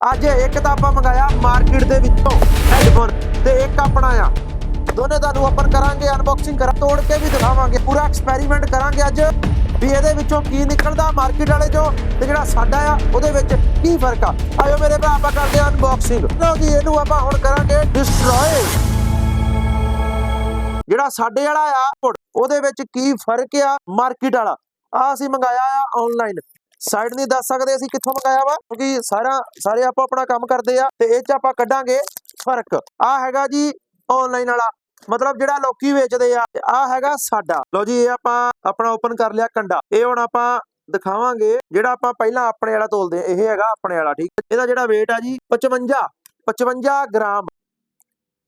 ਅੱਜ ਇੱਕ ਤਾਂ ਆਪਾਂ ਮੰਗਾਇਆ ਮਾਰਕੀਟ ਦੇ ਵਿੱਚੋਂ ਹੈਡਫੋਨ ਤੇ ਇੱਕ ਆਪਣਾ ਆ। ਦੋਨੇ ਤੁਹਾਨੂੰ ਓਪਨ ਕਰਾਂਗੇ ਅਨਬਾਕਸਿੰਗ ਕਰਾਂ ਤੋੜ ਕੇ ਵੀ ਦਿਖਾਵਾਂਗੇ। ਪੂਰਾ ਐਕਸਪੈਰੀਮੈਂਟ ਕਰਾਂਗੇ ਅੱਜ ਵੀ ਇਹਦੇ ਵਿੱਚੋਂ ਕੀ ਨਿਕਲਦਾ ਮਾਰਕੀਟ ਵਾਲੇ ਚੋਂ ਤੇ ਜਿਹੜਾ ਸਾਡਾ ਆ, ਉਹਦੇ ਵਿੱਚ ਕੀ ਫ਼ਰਕ ਆ। ਆਇਓ ਮੇਰੇ ਭਰਾ, ਆਪਾਂ ਕਰਦੇ ਆ ਅਨਬਾਕਸਿੰਗ ਲਓ ਜੀ, ਇਹਨੂੰ ਆਪਾਂ ਹੁਣ ਕਰਾਂਗੇ ਡਿਸਟਰੋਏ ਜਿਹੜਾ ਸਾਡੇ ਵਾਲਾ ਆ, ਉਹਦੇ ਵਿੱਚ ਕੀ ਫ਼ਰਕ ਆ ਮਾਰਕੀਟ ਵਾਲਾ। ਆ ਅਸੀਂ ਮੰਗਾਇਆ ਆ ਆਨਲਾਈਨ ਸਾਈਡ ਨਹੀਂ ਦੱਸ ਸਕਦੇ ਅਸੀਂ ਕਿੱਥੋਂ ਮੰਗਾਇਆ ਵਾ, ਕਿਉਂਕਿ ਸਾਰਾ, ਸਾਰੇ ਆਪੋ ਆਪਣਾ ਕੰਮ ਕਰਦੇ ਆ, ਤੇ ਇਹ ਚ ਆਪਾਂ ਕੱਢਾਂਗੇ ਫ਼ਰਕ। ਆ ਹੈਗਾ ਜੀ ਆਨਲਾਈਨ ਵਾਲਾ, ਮਤਲਬ ਜਿਹੜਾ ਲੋਕੀ ਵੇਚਦੇ ਆ ਆ ਹੈਗਾ ਸਾਡਾ। ਲਓ ਜੀ, ਇਹ ਆਪਾਂ ਆਪਣਾ ਓਪਨ ਕਰ ਲਿਆ ਕੰਡਾ। ਇਹ ਹੁਣ ਆਪਾਂ ਦਿਖਾਵਾਂਗੇ, ਜਿਹੜਾ ਆਪਾਂ ਪਹਿਲਾਂ ਆਪਣੇ ਵਾਲਾ ਤੋਲਦੇ ਆ, ਇਹ ਹੈਗਾ ਆਪਣੇ ਵਾਲਾ, ਠੀਕ ਇਹਦਾ ਜਿਹੜਾ weight ਆ ਜੀ 55 55 ਗ੍ਰਾਮ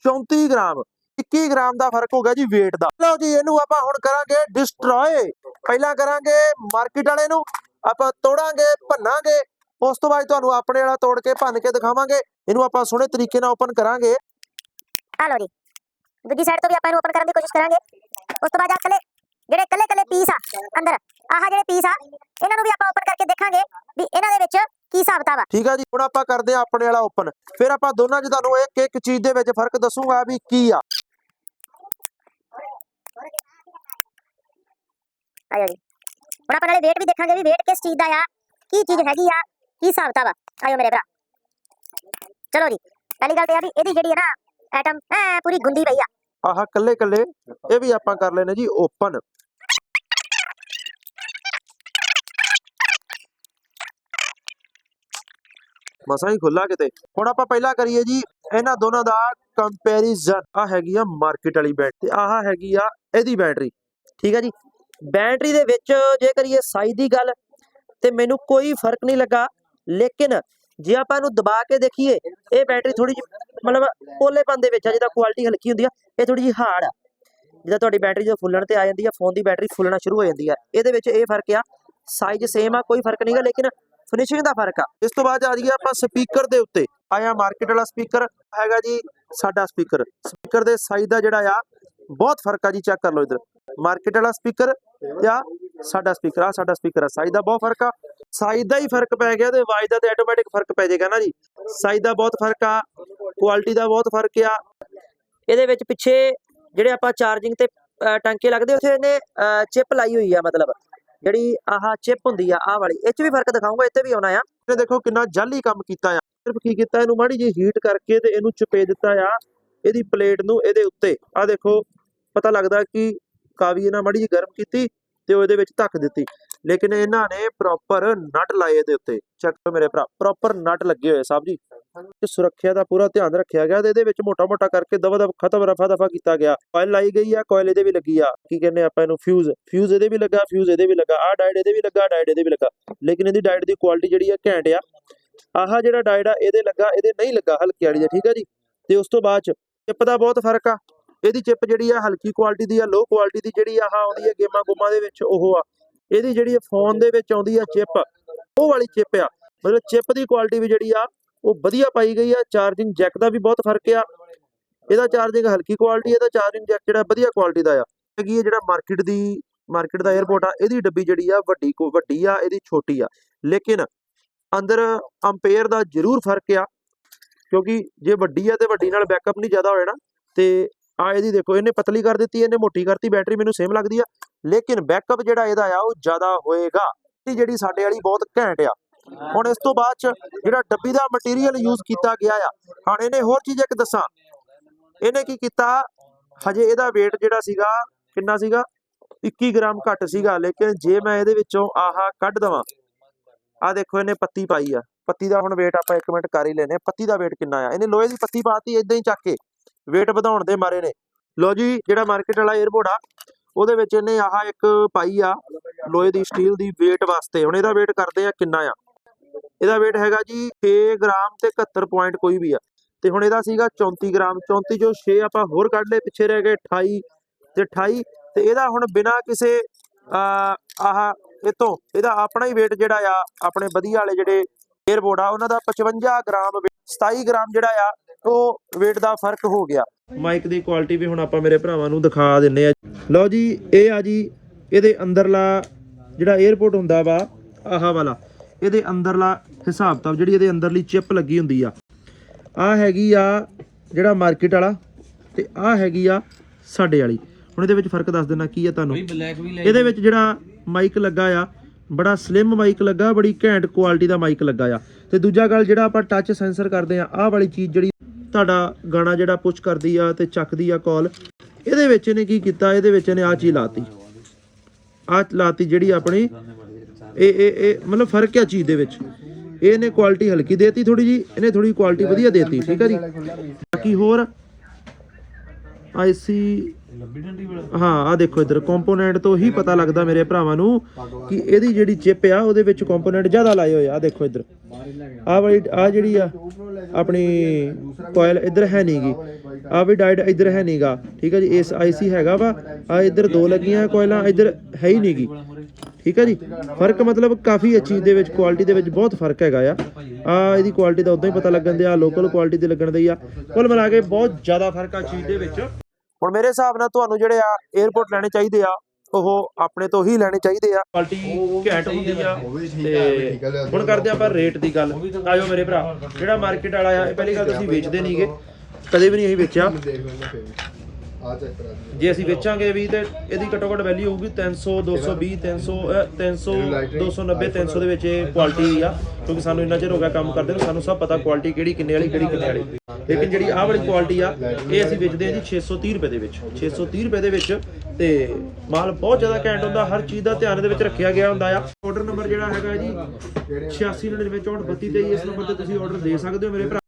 34 ਗ੍ਰਾਮ 21 ਗ੍ਰਾਮ ਦਾ ਫ਼ਰਕ ਹੋ ਗਿਆ ਜੀ weight ਦਾ। ਲਓ ਜੀ, ਇਹਨੂੰ ਆਪਾਂ ਹੁਣ ਕਰਾਂਗੇ ਡਿਸਟਰੋਏ ਪਹਿਲਾਂ ਕਰਾਂਗੇ ਮਾਰਕੀਟ ਵਾਲੇ ਨੂੰ ਆਪਾਂ ਤੋੜਾਂਗੇ ਭੰਨਾਂਗੇ ਉਸ ਤੋਂ ਬਾਅਦ ਤੁਹਾਨੂੰ ਆਪਣੇ ਵਾਲਾ ਤੋੜ ਕੇ ਭੰਨ ਕੇ ਦਿਖਾਵਾਂਗੇ। ਇਹਨੂੰ ਆਪਾਂ ਸੋਹਣੇ ਤਰੀਕੇ ਨਾਲ ਓਪਨ ਕਰਾਂਗੇ। ਆ ਲਓ ਜੀ। ਦੂਜੀ ਸਾਈਡ ਤੋਂ ਵੀ ਆਪਾਂ ਇਹਨੂੰ ਓਪਨ ਕਰਨ ਦੀ ਕੋਸ਼ਿਸ਼ ਕਰਾਂਗੇ। ਉਸ ਤੋਂ ਬਾਅਦ ਆ ਕੱਲੇ ਜਿਹੜੇ ਕੱਲੇ ਕੱਲੇ ਪੀਸ ਆ ਅੰਦਰ ਆਹ ਜਿਹੜੇ ਪੀਸ ਆ ਇਹਨਾਂ ਨੂੰ ਵੀ ਆਪਾਂ ਓਪਨ ਕਰਕੇ ਦੇਖਾਂਗੇ ਵੀ ਇਹਨਾਂ ਦੇ ਵਿੱਚ ਕੀ ਹਿਸਾਬ ਆ। ਠੀਕ ਆ ਜੀ ਹੁਣ ਆਪਾਂ ਕਰਦੇ ਆ ਆਪਣੇ ਵਾਲਾ ਓਪਨ ਫਿਰ ਆਪਾਂ ਦੋਨਾਂ 'ਚ ਤੁਹਾਨੂੰ ਇੱਕ ਇੱਕ ਚੀਜ਼ ਦੇ ਵਿੱਚ ਫ਼ਰਕ ਦੱਸੂਗਾ ਵੀ ਕੀ ਆ। ਆਇਓ ਜੀ। ਹੁਣ ਆਪਾਂ ਨਾਲੇ weight ਵੀ ਦੇਖਾਂਗੇ ਵੀ weight ਕਿਸ ਚੀਜ਼ ਦਾ ਆ, ਕੀ ਚੀਜ਼ ਹੈਗੀ ਆ, ਕੀ ਹਿਸਾਬ ਕਿਤਾਬ ਆ। ਆਇਓ ਮੇਰੇ ਭਰਾ। ਚਲੋ ਜੀ, ਪਹਿਲੀ ਗੱਲ ਤੇ ਆ ਵੀ ਇਹਦੀ ਜਿਹੜੀ ਹੈ ਨਾ ਐਟਮ ਐ ਪੂਰੀ ਗੁੰਦੀ ਪਈ ਆ। ਆਹ ਕੱਲੇ ਕੱਲੇ ਇਹ ਵੀ ਆਪਾਂ ਕਰ ਲੈਨੇ ਜੀ ਓਪਨ ਮਸਾਂ ਹੀ ਖੁੱਲਾ ਕਿਤੇ। ਹੁਣ ਆਪਾਂ ਪਹਿਲਾਂ ਕਰੀਏ ਜੀ ਇਹਨਾਂ ਦੋਨਾਂ ਦਾ ਕੰਪੈਰੀਜ਼ਨ ਆ ਹੈਗੀ ਆ ਮਾਰਕੀਟ ਵਾਲੀ ਬੈਟਰੀ ਤੇ ਆਹ ਹੈਗੀ ਆ ਇਹਦੀ ਬੈਟਰੀ ਠੀਕ ਆ ਜੀ? ਬੈਟਰੀ ਦੇ ਵਿੱਚ ਜੇ ਕਰੀਏ ਸਾਈਜ਼ ਦੀ ਗੱਲ, ਤੇ ਮੈਨੂੰ ਕੋਈ ਫ਼ਰਕ ਨਹੀਂ ਲੱਗਾ। ਲੇਕਿਨ ਜੇ ਆਪਾਂ ਇਹਨੂੰ ਦਬਾ ਕੇ ਦੇਖੀਏ, ਇਹ ਬੈਟਰੀ ਥੋੜੀ ਜਿਹੀ ਮਤਲਬ ਪੋਲੇਪਨ ਦੇ ਵਿੱਚ ਆ, ਜਿਹਦਾ ਕੁਆਲਿਟੀ ਹਲਕੀ ਹੁੰਦੀ ਆ, ਇਹ ਥੋੜੀ ਜਿਹੀ ਹਾਰਡ ਆ। ਜਿੱਦਾਂ ਤੁਹਾਡੀ ਬੈਟਰੀ ਜਦੋਂ ਫੁੱਲਣ ਤੇ ਆ ਜਾਂਦੀ ਆ ਫੋਨ ਦੀ ਬੈਟਰੀ ਫੁੱਲਣਾ ਸ਼ੁਰੂ ਹੋ ਜਾਂਦੀ ਆ। ਇਹਦੇ ਵਿੱਚ ਇਹ ਫ਼ਰਕ ਆ ਸਾਈਜ਼ ਸੇਮ ਆ, ਕੋਈ ਫ਼ਰਕ ਨਹੀਂਗਾ ਲੇਕਿਨ ਫਿਨਿਸ਼ਿੰਗ ਦਾ ਫ਼ਰਕ ਆ। ਇਸ ਤੋਂ ਬਾਅਦ ਆ ਜਾਈਏ ਆਪਾਂ ਸਪੀਕਰ ਦੇ ਉੱਤੇ। ਆਇਆ ਮਾਰਕੀਟ ਵਾਲਾ ਸਪੀਕਰ ਹੈਗਾ ਜੀ ਸਾਡਾ ਸਪੀਕਰ ਸਪੀਕਰ ਦੇ ਸਾਈਜ਼ ਦਾ ਜਿਹੜਾ ਆ, ਬਹੁਤ ਫ਼ਰਕ ਆ ਜੀ ਚੈੱਕ ਕਰ ਲਓ ਇਧਰ। ਮਾਰਕੀਟ ਵਾਲਾ ਸਪੀਕਰ ਜਾਂ ਸਾਡਾ ਸਪੀਕਰ ਆ ਸਾਡਾ ਸਪੀਕਰ ਆ। ਸਾਈਜ਼ ਦਾ ਬਹੁਤ ਫ਼ਰਕ ਆ। ਸਾਈਜ਼ ਦਾ ਹੀ ਫ਼ਰਕ ਪੈ ਗਿਆ ਤੇ ਆਵਾਜ਼ ਦਾ ਤੇ ਆਟੋਮੈਟਿਕ ਫ਼ਰਕ ਪੈ ਜਾਏਗਾ ਨਾ ਜੀ। ਸਾਈਜ਼ ਦਾ ਬਹੁਤ ਫ਼ਰਕ ਆ ਕੁਆਲਿਟੀ ਦਾ ਬਹੁਤ ਫ਼ਰਕ ਆ। ਇਹਦੇ ਵਿੱਚ ਪਿੱਛੇ ਜਿਹੜੇ ਆਪਾਂ ਚਾਰਜਿੰਗ ਤੇ ਟਾਂਕੇ ਲੱਗਦੇ ਉੱਥੇ ਇਹਨੇ ਚਿਪ ਲਾਈ ਹੋਈ ਆ ਮਤਲਬ। ਜਿਹੜੀ ਆਹ ਚਿਪ ਹੁੰਦੀ ਆ ਆਹ ਵਾਲੀ ਇਹ ਚ ਵੀ ਫ਼ਰਕ ਦਿਖਾਉਂਗਾ ਇੱਥੇ ਵੀ ਆਉਣਾ ਆ। ਇਹ ਦੇਖੋ ਕਿੰਨਾ ਜਾਲੀ ਕੰਮ ਕੀਤਾ ਆ। ਸਿਰਫ ਕੀ ਕੀਤਾ ਇਹਨੂੰ ਮਾੜੀ ਜਿਹੀ ਹੀਟ ਕਰਕੇ ਤੇ ਇਹਨੂੰ ਚਪੇ ਦਿੱਤਾ ਆ ਇਹਦੀ ਪਲੇਟ ਨੂੰ ਇਹਦੇ ਉੱਤੇ। ਆ ਦੇਖੋ ਪਤਾ ਲੱਗਦਾ ਕਿ ਕਾਵੀ ਇਹਨਾਂ ਮਾੜੀ ਜਿਹੀ ਗਰਮ ਕੀਤੀ ਤੇ ਉਹਦੇ ਵਿੱਚ ਧੱਕ ਦਿੱਤੀ। ਲੇਕਿਨ ਇਹਨਾਂ ਨੇ ਪ੍ਰੋਪਰ ਨਟ ਲਾਏ ਇਹਦੇ ਉੱਤੇ। ਚੈੱਕ ਕਰੋ ਮੇਰੇ ਭਰਾ ਪ੍ਰੋਪਰ ਨਟ ਲੱਗੇ ਹੋਏ ਸਾਹਿਬ ਜੀ। ਤੇ ਸੁਰੱਖਿਆ ਦਾ ਪੂਰਾ ਧਿਆਨ ਰੱਖਿਆ ਗਿਆ ਤੇ ਇਹਦੇ ਵਿੱਚ ਮੋਟਾ-ਮੋਟਾ ਕਰਕੇ ਦਵਾ ਦਵ ਖਤਮ ਰਫਾ ਦਫਾ ਕੀਤਾ ਗਿਆ। ਕੋਇਲ ਲਾਈ ਗਈ ਆ ਕੋਇਲ ਇਹਦੇ ਵੀ ਲੱਗੀ ਆ। ਕੀ ਕਹਿੰਦੇ ਆਪਾਂ ਇਹਨੂੰ? ਫਿਊਜ਼ ਫਿਊਜ਼ ਇਹਦੇ ਵੀ ਲੱਗਾ ਫਿਊਜ਼ ਇਹਦੇ ਵੀ ਲੱਗਾ। ਆ ਡਾਇਡ ਇਹਦੇ ਵੀ ਲੱਗਾ ਡਾਇਡ ਇਹਦੇ ਵੀ ਲੱਗਾ। ਲੇਕਿਨ ਇਹਦੀ ਡਾਇਡ ਦੀ ਕੁਆਲਿਟੀ ਜਿਹੜੀ ਆ ਘੈਂਟ ਆ। ਆਹ ਜਿਹੜਾ ਡਾਇਡ ਆ, ਇਹਦੇ ਲੱਗਾ, ਇਹਦੇ ਨਹੀਂ ਲੱਗਾ ਹਲਕੀ ਵਾਲੀ ਦਾ, ਠੀਕ ਆ ਜੀ? ਤੇ ਉਸ ਤੋਂ ਬਾਅਦ ਚ ਚਿਪ ਦਾ ਬਹੁਤ ਫ਼ਰਕ ਆ। ਇਹਦੀ ਚਿਪ ਜਿਹੜੀ ਆ ਹਲਕੀ ਕੁਆਲਿਟੀ ਦੀ ਆ ਲੋ ਕੁਆਲਿਟੀ ਦੀ ਜਿਹੜੀ ਆਹ ਆਉਂਦੀ ਆ ਗੇਮਾਂ ਗੁਮਾਂ ਦੇ ਵਿੱਚ, ਉਹ ਆ। ਇਹਦੀ ਜਿਹੜੀ ਫੋਨ ਦੇ ਵਿੱਚ ਆਉਂਦੀ ਆ ਚਿਪ ਉਹ ਵਾਲੀ ਚਿਪ ਆ। ਮਤਲਬ ਚਿਪ ਦੀ ਕੁਆਲਿਟੀ ਵੀ ਜਿਹੜੀ ਆ, ਉਹ ਵਧੀਆ ਪਾਈ ਗਈ ਆ। ਚਾਰਜਿੰਗ ਜੈਕ ਦਾ ਵੀ ਬਹੁਤ ਫ਼ਰਕ ਆ। ਇਹਦਾ ਚਾਰਜਿੰਗ ਹਲਕੀ ਕੁਆਲਿਟੀ ਇਹਦਾ ਚਾਰਜਿੰਗ ਜੈਕ ਜਿਹੜਾ ਵਧੀਆ ਕੁਆਲਿਟੀ ਦਾ ਆ। ਹੈਗੀ ਇਹ ਜਿਹੜਾ ਮਾਰਕੀਟ ਦੀ ਮਾਰਕੀਟ ਦਾ 에어ਪੋਰਟ ਆ, ਇਹਦੀ ਡੱਬੀ ਜਿਹੜੀ ਆ, ਵੱਡੀ ਕੋ, ਵੱਡੀ ਆ, ਇਹਦੀ ਛੋਟੀ ਆ। ਲੇਕਿਨ ਅੰਦਰ ਅੰਪੇਅਰ ਦਾ ਜ਼ਰੂਰ ਫ਼ਰਕ ਆ, ਕਿਉਂਕਿ ਜੇ ਵੱਡੀ ਆ ਤੇ ਵੱਡੀ ਨਾਲ ਬੈਕਅਪ ਨਹੀਂ ਜ਼ਿਆਦਾ ਹੋ ਜਾਣਾ, ਤੇ ਆ ਇਹਦੀ ਦੇਖੋ, ਇਹਨੇ ਪਤਲੀ ਕਰ ਦਿੱਤੀ, ਇਹਨੇ ਮੋਟੀ ਕਰਤੀ, ਬੈਟਰੀ ਮੈਨੂੰ ਸੇਮ ਲੱਗਦੀ ਆ। ਲੇਕਿਨ ਬੈਕਅਪ ਜਿਹੜਾ ਇਹਦਾ ਆ, ਉਹ ਜ਼ਿਆਦਾ ਹੋਏਗਾ। ਇਹ ਜਿਹੜੀ ਸਾਡੇ ਵਾਲੀ ਬਹੁਤ ਘੈਂਟ ਆ। ਹੁਣ ਇਸ ਤੋਂ ਬਾਅਦ ਚ ਜਿਹੜਾ ਡੱਬੀ ਦਾ ਮਟੀਰੀਅਲ ਯੂਜ਼ ਕੀਤਾ ਗਿਆ ਆ, ਹੁਣ ਇਹਨੇ ਹੋਰ ਚੀਜ਼ ਇੱਕ ਦੱਸਾਂ। ਇਹਨੇ ਕੀ ਕੀਤਾ? ਹਜੇ ਇਹਦਾ weight ਜਿਹੜਾ ਸੀਗਾ, ਕਿੰਨਾ ਸੀਗਾ? 21 ਗ੍ਰਾਮ ਘੱਟ ਸੀਗਾ, ਲੇਕਿਨ ਜੇ ਮੈਂ ਇਹਦੇ ਵਿੱਚੋਂ ਆਹਾ ਕੱਢ ਦਵਾਂ ਆ ਦੇਖੋ ਇਹਨੇ ਪੱਤੀ ਪਾਈ ਆ। ਪੱਤੀ ਦਾ ਹੁਣ weight ਆਪਾਂ 1 ਮਿੰਟ ਕਰ ਹੀ ਲੈਨੇ ਆ ਪੱਤੀ ਦਾ weight ਕਿੰਨਾ ਆ? ਇਹਨੇ ਲੋਹੇ ਦੀ ਪੱਤੀ ਪਾਤੀ ਇਦਾਂ ਹੀ ਚੱਕ ਕੇ। ਵੇਟ ਵਧਾਉਣ ਦੇ ਮਾਰੇ ਨੇ। ਲੋ ਜੀ, ਜਿਹੜਾ ਮਾਰਕੀਟ ਵਾਲਾ 에어ਪੋਰਟ ਆ, ਉਹਦੇ ਵਿੱਚ ਇਹਨੇ ਆਹ ਇੱਕ ਪਾਈ ਆ, ਲੋਹੇ ਦੀ ਸਟੀਲ ਦੀ weight ਵਾਸਤੇ। ਹੁਣ ਇਹਦਾ weight ਕਰਦੇ ਆ ਕਿੰਨਾ ਆ? ਇਹਦਾ weight ਹੈਗਾ ਜੀ 6 ਗ੍ਰਾਮ ਤੇ 71 ਪੁਆਇੰਟ ਕੋਈ ਵੀ ਆ। ਤੇ ਹੁਣ ਇਹਦਾ ਸੀਗਾ 34 ਗ੍ਰਾਮ। 34 ਜੋ 6 ਆਪਾਂ ਹੋਰ ਕੱਢ ਲਏ, ਪਿੱਛੇ ਰਹਿ ਗਏ 28 ਤੇ 28 ਤੇ ਇਹਦਾ ਹੁਣ ਬਿਨਾ ਕਿਸੇ ਆਹ ਇਤੋਂ ਇਹਦਾ ਆਪਣਾ ਹੀ ਵੇਟ ਜਿਹੜਾ ਆ, ਆਪਣੇ ਵਧੀਆ ਵਾਲੇ ਜਿਹੜੇ 에ਅਰਬੋਰਡ ਆ, ਉਹਨਾਂ ਦਾ 55 ਗ੍ਰਾਮ 27 ਗ੍ਰਾਮ ਜਿਹੜਾ ਆ ਉਹ weight ਦਾ ਫ਼ਰਕ ਹੋ ਗਿਆ। ਮਾਈਕ ਦੀ ਕੁਆਲਿਟੀ ਵੀ ਹੁਣ ਆਪਾਂ ਮੇਰੇ ਭਰਾਵਾਂ ਨੂੰ ਦਿਖਾ ਦਿੰਨੇ ਆ ਲਓ ਜੀ ਇਹ ਆ ਜੀ ਇਹਦੇ ਅੰਦਰਲਾ ਜਿਹੜਾ 에어ਪੋਰਟ ਹੁੰਦਾ ਵਾ ਆਹ ਵਾਲਾ ਇਹਦੇ ਅੰਦਰਲਾ ਹਿਸਾਬ ਕਿਤਾਬ ਜਿਹੜੀ ਇਹਦੇ ਅੰਦਰਲੀ ਚਿਪ ਲੱਗੀ ਹੁੰਦੀ ਆ। ਆ ਹੈਗੀ ਆ ਜਿਹੜਾ ਮਾਰਕੀਟ ਵਾਲਾ ਤੇ ਆ ਹੈਗੀ ਆ ਸਾਡੇ ਵਾਲੀ। ਹੁਣ ਇਹਦੇ ਵਿੱਚ ਫ਼ਰਕ ਦੱਸ ਦੇਣਾ ਕੀ ਆ ਤੁਹਾਨੂੰ। ਇਹਦੇ ਵਿੱਚ ਜਿਹੜਾ ਮਾਈਕ ਲੱਗਾ ਆ ਬੜਾ ਸਲਿਮ ਮਾਈਕ ਲੱਗਾ ਬੜੀ ਘੈਂਟ ਕੁਆਲਿਟੀ ਦਾ ਮਾਈਕ ਲੱਗਾ ਆ। ਤੇ ਦੂਜਾ ਗੱਲ ਜਿਹੜਾ ਆਪਾਂ ਟੱਚ ਸੈਂਸਰ ਕਰਦੇ ਆ ਆਹ ਵਾਲੀ ਚੀਜ਼ ਜਿਹੜੀ ਤੁਹਾਡਾ ਗਾਣਾ ਜਿਹੜਾ ਪੁਸ਼ ਕਰਦੀ ਆ ਤੇ ਚੱਕਦੀ ਆ ਕਾਲ ਇਹਦੇ ਵਿੱਚ ਇਹਨੇ ਕੀ ਕੀਤਾ? ਇਹਦੇ ਵਿੱਚ ਇਹਨੇ ਆ ਚੀਜ਼ ਲਾਤੀ। ਆ ਲਾਤੀ ਜਿਹੜੀ ਆਪਣੀ ਇਹ ਇਹ ਇਹ ਮਤਲਬ ਫ਼ਰਕ ਆ ਚੀਜ਼ ਦੇ ਵਿੱਚ। ਇਹਨੇ ਕੁਆਲਿਟੀ ਹਲਕੀ ਦੇਤੀ ਥੋੜੀ ਜੀ, ਇਹਨੇ ਥੋੜੀ ਕੁਆਲਿਟੀ ਵਧੀਆ ਦੇਤੀ, ਠੀਕ ਹੈ ਜੀ? ਬਾਕੀ ਹੋਰ ਆਈਸੀ ਲੰਬੀ ਡੰਡੀ ਵਾਲਾ? ਹਾਂ ਆ ਦੇਖੋ ਇਧਰ ਕੰਪੋਨੈਂਟ ਤੋਂ ਹੀ ਪਤਾ ਲੱਗਦਾ ਮੇਰੇ ਭਰਾਵਾਂ ਨੂੰ ਕਿ ਇਹਦੀ ਜਿਹੜੀ ਚਿਪ ਆ, ਉਹਦੇ ਵਿੱਚ ਕੰਪੋਨੈਂਟ ਜ਼ਿਆਦਾ ਲਾਏ ਹੋਏ ਆ। ਆਹ ਦੇਖੋ ਇੱਧਰ। ਆ ਵਾਲੀ ਆ ਜਿਹੜੀ ਆ, ਆਪਣੀ ਕੋਇਲ ਇਧਰ ਹੈ ਨਹੀਂਗੀ ਆ ਵੀ ਡਾਈਡ ਇਧਰ ਹੈ ਨਹੀਂਗਾ ਠੀਕ ਹੈ ਜੀ, ਇਸ ਆਈਸੀ ਹੈਗਾ ਵਾ। ਆ ਇਧਰ ਦੋ ਲੱਗੀਆਂ ਕੋਇਲਾਂ ਇਧਰ ਹੈ ਹੀ ਨਹੀਂਗੀ ਠੀਕ ਹੈ ਜੀ, ਫ਼ਰਕ ਮਤਲਬ ਕਾਫੀ ਅੱਛੀ ਦੇ ਵਿੱਚ ਕੁਆਲਿਟੀ ਦੇ ਵਿੱਚ ਬਹੁਤ ਫ਼ਰਕ ਹੈਗਾ ਆ। ਆ ਇਹਦੀ ਕੁਆਲਿਟੀ ਦਾ ਉਦਾਂ ਹੀ ਪਤਾ ਲੱਗਣ ਦਿਆ ਲੋਕਲ ਕੁਆਲਿਟੀ ਦੇ ਲੱਗਣ ਦੇ ਆ। ਕੁੱਲ ਮਿਲਾ ਕੇ ਬਹੁਤ ਜ਼ਿਆਦਾ ਫ਼ਰਕ ਆ ਚੀਜ਼ ਦੇ ਵਿੱਚ। ਹੁਣ ਮੇਰੇ ਹਿਸਾਬ ਨਾਲ ਤੁਹਾਨੂੰ ਜਿਹੜੇ ਆ 에어ਪੋਰਟ ਲੈਣੇ ਚਾਹੀਦੇ ਆ ਉਹ ਆਪਣੇ ਤੋਂ ਹੀ ਲੈਣੇ ਚਾਹੀਦੇ ਆ। ਕੁਆਲਿਟੀ ਘੈਂਟ ਹੁੰਦੀ ਆ। ਤੇ ਹੁਣ ਕਰਦੇ ਆਪਾਂ ਰੇਟ ਦੀ ਗੱਲ। ਆਇਓ ਮੇਰੇ ਭਰਾ ਜਿਹੜਾ ਮਾਰਕੀਟ ਵਾਲਾ ਆ ਇਹ ਪਹਿਲੀ ਗੱਲ ਤੁਸੀਂ ਵੇਚਦੇ ਨਹੀਂਗੇ ਕਦੇ ਵੀ ਨਹੀਂ ਅਸੀਂ ਵੇਚਿਆ। ਜੇ ਅਸੀਂ ਵੇਚਾਂਗੇ ਵੀ ਤੇ ਇਹਦੀ ਘੱਟੋ ਘੱਟ ਵੈਲਿਊ ਹੋਊਗੀ 300 220 300 ਅ, 300 290 300 ਦੇ ਵਿੱਚ ਇਹ ਕੁਆਲਿਟੀ ਆ ਕਿਉਂਕਿ ਸਾਨੂੰ ਇੰਨਾ ਚਿਰ ਹੋ ਗਿਆ ਕੰਮ ਕਰਦੇ ਨੂੰ ਸਾਨੂੰ ਸਭ ਪਤਾ ਕੁਆਲਿਟੀ ਕਿਹੜੀ ਕਿੰਨੇ ਵਾਲੀ ਕਿਹੜੀ ਕਿੰਨੇ ਵਾਲੀ। ਲੇਕਿਨ ਜਿਹੜੀ ਆਹ ਵਾਲੀ ਕੁਆਲਿਟੀ ਆ, ਇਹ ਅਸੀਂ ਵੇਚਦੇ ਆ ਜੀ 630 ਰੁਪਏ ਦੇ ਵਿੱਚ। 630 ਰੁਪਏ ਦੇ ਵਿੱਚ ਤੇ ਮਾਲ ਬਹੁਤ ਜ਼ਿਆਦਾ ਘੈਂਟ ਹੁੰਦਾ, ਹਰ ਚੀਜ਼ ਦਾ ਧਿਆਨ ਦੇ ਵਿੱਚ ਰੱਖਿਆ ਗਿਆ ਹੁੰਦਾ ਆ। ਆਰਡਰ ਨੰਬਰ ਜਿਹੜਾ ਹੈਗਾ ਜੀ 8699643223 ਇਸ ਨੰਬਰ ਤੇ ਤੁਸੀਂ ਆਰਡਰ ਦੇ ਸਕਦੇ ਹੋ ਮੇਰੇ ਭਰਾ।